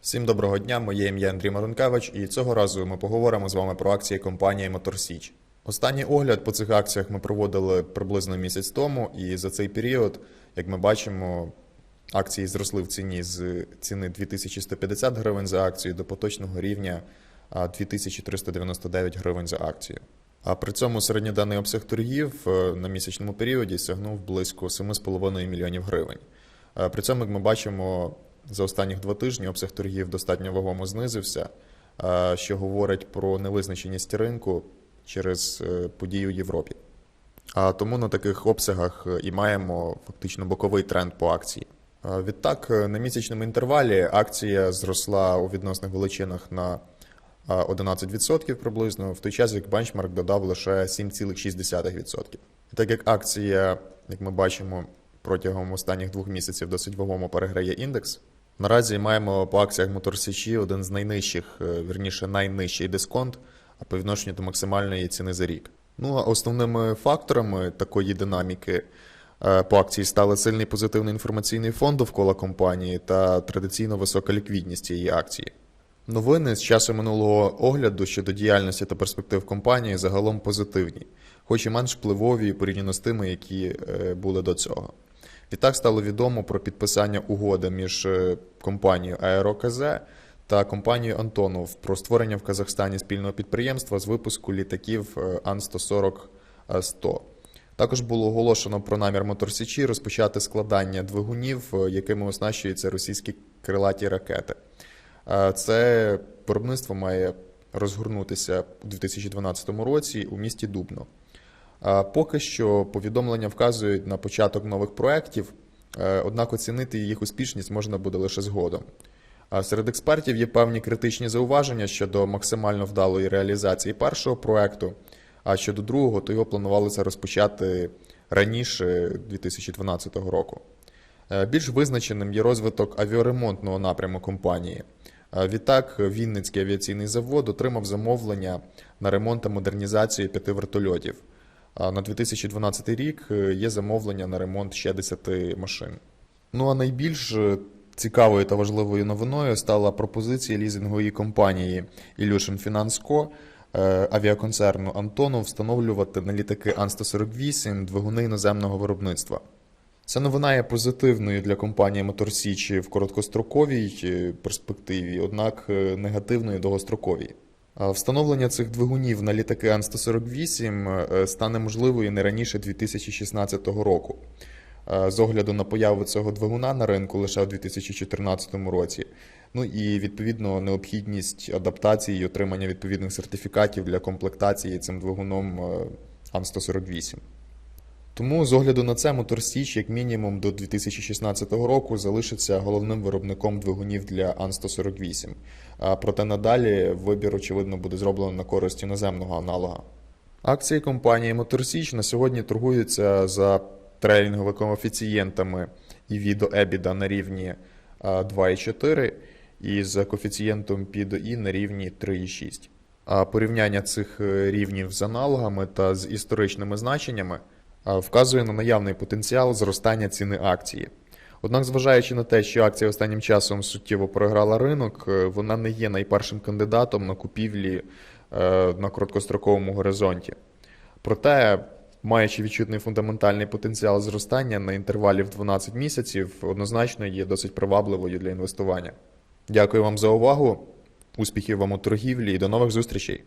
Всім доброго дня, моє ім'я Андрій Марункевич, і цього разу ми поговоримо з вами про акції компанії Мотор Січ. Останній огляд по цих акціях ми проводили приблизно місяць тому, і за цей період, як ми бачимо, акції зросли в ціні з ціни 2150 гривень за акцію до поточного рівня 2399 гривень за акцію. А при цьому середньоденний обсяг торгів е, на місячному періоді сягнув близько 7,5 мільйонів гривень. Е, При цьому, як ми бачимо, за останніх два тижні обсяг торгів достатньо вагомо знизився, е, що говорить про невизначеність ринку через е, події у Європі. А тому на таких обсягах е, і маємо фактично боковий тренд по акції. Відтак, на місячному інтервалі акція зросла у відносних величинах на е, 11% приблизно, в той час як бенчмарк додав лише 7,6%. І так як акція, як ми бачимо, протягом останніх двох місяців досить вагомо переграє індекс. Наразі маємо по акціях Мотор Січі один з найнижчих, е, вірніше найнижчий дисконт по відношенню до максимальної ціни за рік. Ну а основними факторами такої динаміки е, по акції стали сильний позитивний інформаційний фон довкола компанії та традиційно висока ліквідність цієї акції. Новини з часу минулого огляду щодо діяльності та перспектив компанії загалом позитивні, хоч і менш впливові порівняно з тими, які е, були до цього. Відтак стало відомо про підписання угоди між е, компанією АЕРОКЗ та компанією Антонов про створення в Казахстані спільного підприємства з випуску літаків е, Ан-140-100. Також було оголошено про намір Моторсічі розпочати складання двигунів, е, якими оснащуються російські крилаті ракети. Е, Це виробництво має розгорнутися у 2012 році у місті Дубно. Поки що повідомлення вказують на початок нових проєктів, е, однак оцінити їх успішність можна буде лише згодом. Серед експертів є певні критичні зауваження щодо максимально вдалої реалізації першого проєкту, а щодо другого, то його планувалося розпочати раніше 2012 року. Е, Більш визначеним є розвиток авіаремонтного напряму компанії. Е, Відтак, Вінницький авіаційний завод отримав замовлення на ремонт та модернізацію п'яти вертольотів. На 2012 рік е, є замовлення на ремонт ще 10 машин. Ну а найбільш е, цікавою та важливою новиною стала пропозиція лізингової компанії Illusion Finance Co. авіаконцерну Антону встановлювати на літаки Ан-148 двигуни іноземного виробництва. Ця новина є позитивною для компанії Мотор Січі в короткостроковій е, перспективі, однак негативною довгостроковій. Встановлення цих двигунів на літаки Ан-148 е, стане можливою не раніше 2016 року. Е, З огляду на появу цього двигуна на ринку лише у 2014 році. Ну і відповідно необхідність адаптації і отримання відповідних сертифікатів для комплектації цим двигуном е, Ан-148. Тому з огляду на це Мотор Січ, як мінімум, до 2016 року залишиться головним виробником двигунів для Ан-148. А проте надалі вибір, очевидно, буде зроблено на користь іноземного аналога. Акції компанії Мотор Січ на сьогодні торгуються за трейлінговими коефіцієнтами EV до EBITDA на рівні 2,4 і з коефіцієнтом P до I на рівні 3,6. А порівняння цих е, рівнів з аналогами та з історичними значеннями вказує на наявний потенціал зростання ціни акції. Однак, зважаючи на те, що акція останнім часом суттєво програла ринок, е, вона не є найпершим кандидатом на купівлі е, на короткостроковому горизонті. Проте, маючи відчутний фундаментальний потенціал зростання на інтервалі в 12 місяців, однозначно є досить привабливою для інвестування. Дякую вам за увагу, успіхів вам у торгівлі і до нових зустрічей!